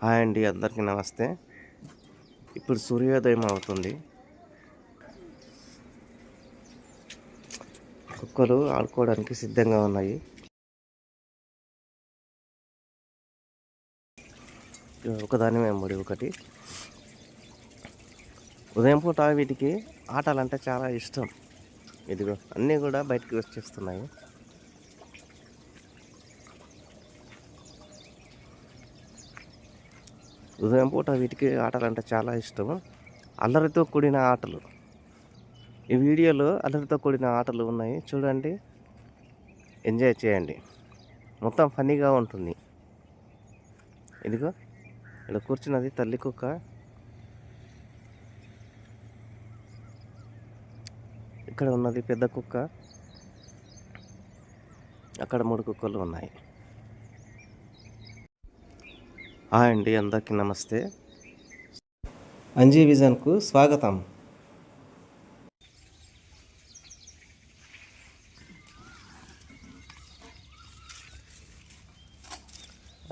Hi అండి అందరికీ నమస్తే. ఇప్పుడు సూర్యోదయం అవుతుంది. కుక్కలు ఆడుకోవడానికి సిద్ధంగా ఉన్నాయి. ఒకదాని వెంబడి ఒకటి. ఉదయం పూట వీటికి ఆటలంటే చాలా ఇష్టం. ఇదిగో అన్నీ కూడా బయటికి వచ్చేస్తున్నాయి. ఉదయం పూట వీటికి ఆటలు అంటే చాలా ఇష్టం అల్లరితో కూడిన ఆటలు. ఈ వీడియోలో అల్లరితో కూడిన ఆటలు ఉన్నాయి. చూడండి. ఎంజాయ్ చేయండి. మొత్తం ఫన్నీగా ఉంటుంది. ఇదిగో. ఇక్కడ కూర్చున్నది తల్లి కుక్క. ఇక్కడ ఉన్నది పెద్ద కుక్క. అక్కడ మూడు కుక్కలు ఉన్నాయి. హాయ్ అండి అందరికీ నమస్తే. అంజీ విజన్కు స్వాగతం.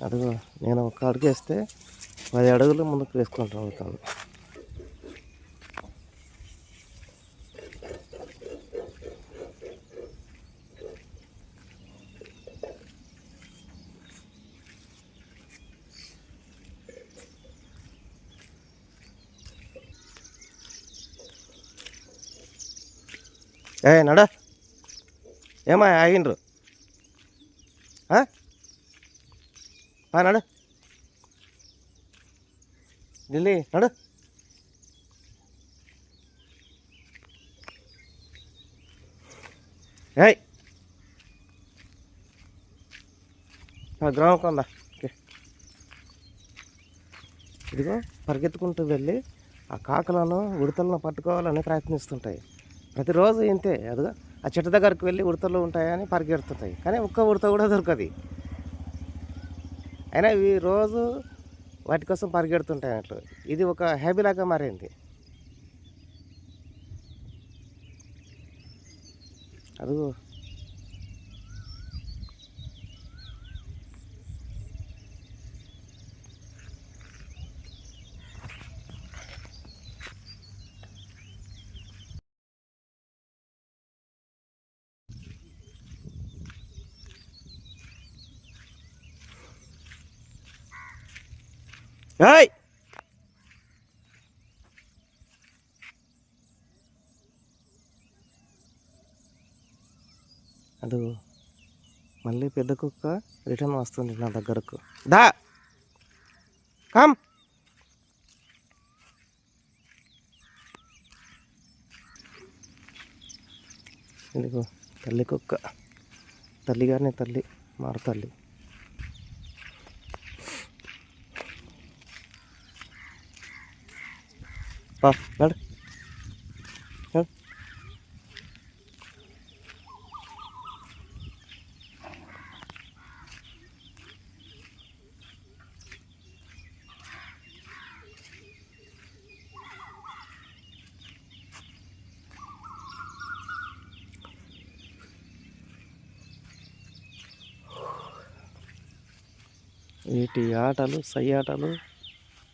అడుగు నేను ఒక అడుగు వేస్తే పది అడుగులు ముందుకు వేసుకుంటూ అవుతాను ఏ నడ. ఏమా ఆగిండ్రు? ఆ? నడు. ఢిల్లీ నడు. ఏయ్. గ్రామం కొందా? ఇదిగో పరిగెత్తుకుంటూ వెళ్ళి ఆ కాకలను ఉడతలను పట్టుకోవాలని ప్రయత్నిస్తుంటాయి. ప్రతిరోజు ఇంతే. అదిగా ఆ చెట్టు దగ్గరికి వెళ్ళి ఉడతలు ఉంటాయని పరిగెడుతుంటాయి. కానీ ఒక్క ఉడత కూడా దొరకదు. అయినా ఇవి రోజు వాటి కోసం పరిగెడుతుంటాయి అట్లు ఇది ఒక హ్యాబీలాగా మారింది. అదిగో. ఏయ్! అడు మళ్ళీ పెద్ద కుక్క రిటర్న్ వస్తుంది నా దగ్గరకు. దా! కమ్! ఇదిగో తల్లి కుక్క. తల్లిగానే తల్లి మారు తల్లి. పా నడు వీటి ఆటలు సై ఆటలు?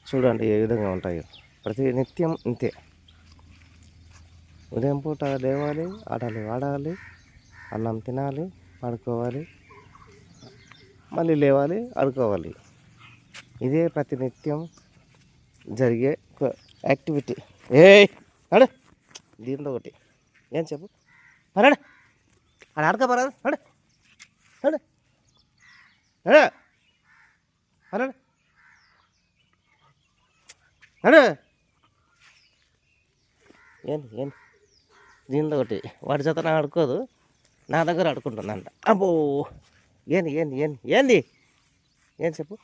చూడండి ఏ విధంగా ఉంటాయో. ప్రతి నిత్యం ఇంతే. ఉదయం పూట లేవాలి ఆటలు ఆడాలి అన్నం తినాలి పడుకోవాలి మళ్ళీ లేవాలి ఆడుకోవాలి. ఇదే ప్రతి నిత్యం జరిగే ఒక యాక్టివిటీ. ఏ అడు దీంతో ఒకటి. ఏం చెప్పు? పరాడు అక్కడ ఆడక పరాదు అడు అడు అడు పరాడు అడు ఏంది ఏంది దీనిలో ఒకటి వాడి చేత నా ఆడుకోదు నా దగ్గర ఆడుకుంటుందంట అబ్బో! ఏంది ఏంది ఏంది ఏంది? ఏం చెప్పు?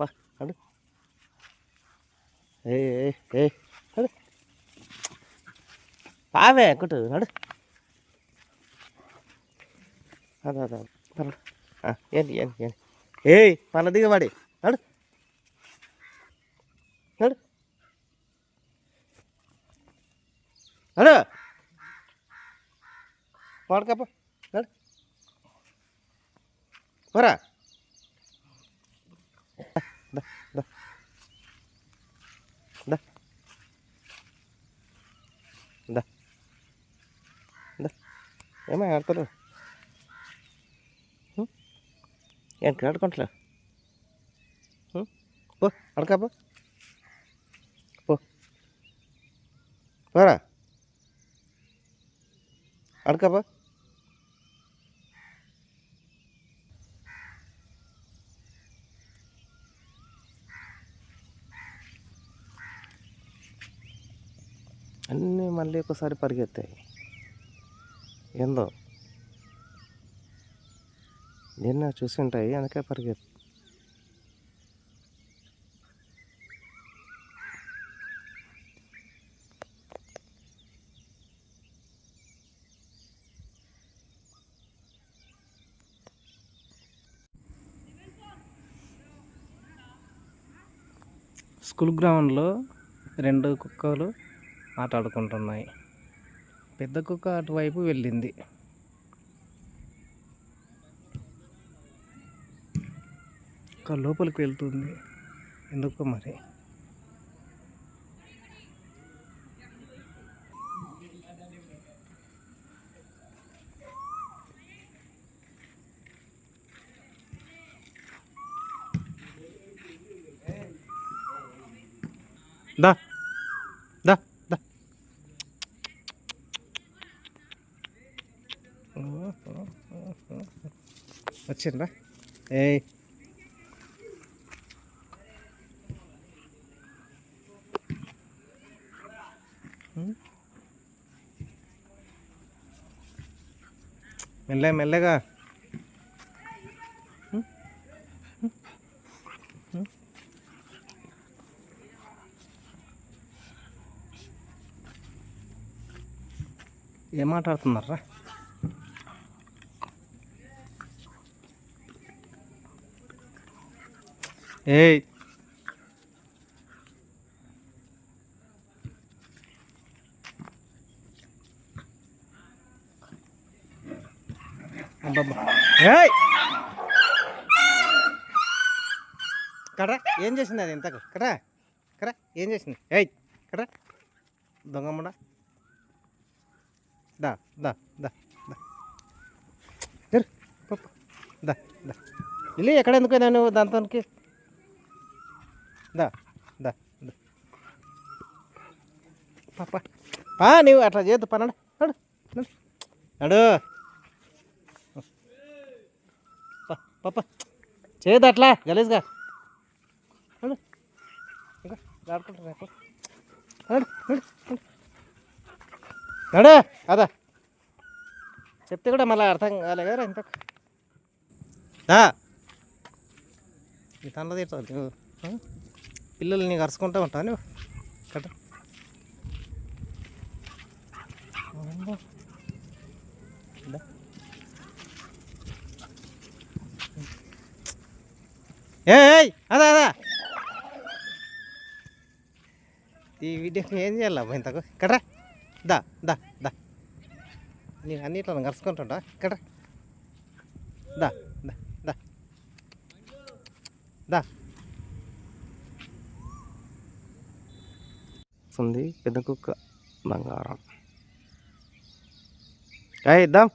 పా అడు ఏ ఏ, అడు పావే కుట్టు అడు అదే అదే పర్వాలేదు. ఏంది ఏంది ఏంది? ఏయ్ పన్న దిగబడి అడు నడు నడు పడకప్ప నడు. పోరా. దా ఏమో ఆడతారు. ఏంటి ఆడుకుంటలే పో అడకా పో. పోరా. అడకబా. అన్నీ మళ్ళీ ఒకసారి పరిగెత్తాయి. ఏందో? నిన్న చూసి ఉంటాయి అందుకే పరిగెత్తాయి స్కూల్ గ్రౌండ్లో రెండు కుక్కలు ఆట ఆడుకుంటున్నాయి పెద్ద కుక్క అటువైపు వెళ్ళింది. ఒక లోపలికి వెళ్తుంది. ఎందుకో మరి దా దా దా వచ్చిందా ఏయ్. మెల్లగా మెల్లగా. ఏం మాట్లాడుతున్నారా ఏయ్. అబ్బబ్బా. ఏయ్. కరా ఏం చేసింది అది ఇంతకు? కరా కరా ఏం చేసింది? ఏయ్ కరా దొంగమ్మడా దా దా దా దా. జరు దా దా. ఇల్లు ఎక్కడ ఎందుకు పోయినావు నువ్వు దాంతోనికి? దా దా పాప. పా నీవు అట్లా చేద్దు పనడు నడు నడు పాప. చేయదు అట్లా గలీజ్గా. నడు. ఇంకా ఆడుకుంటున్నా నడు నడు అదా. చెప్తే కూడా మళ్ళీ అర్థం కాలే కదా ఇంత ఈ తనలో తీర్చావు నువ్వు ఆ? పిల్లలు నీకు అరుచుకుంటూ ఉంటావు నువ్వు? కట్ట. అమ్మో. అదా అదా. ఈ వీడియోకి ఏం చేయాలమ్మా ఇంతకు? కట్రా. దా దా దా. నేను అన్నిట్లో కలుసుకుంటుంటా ఇక్కడ దా దా దా. దా. ఉంది పెద్ద కుక్క బంగారం. ఇద్దాం.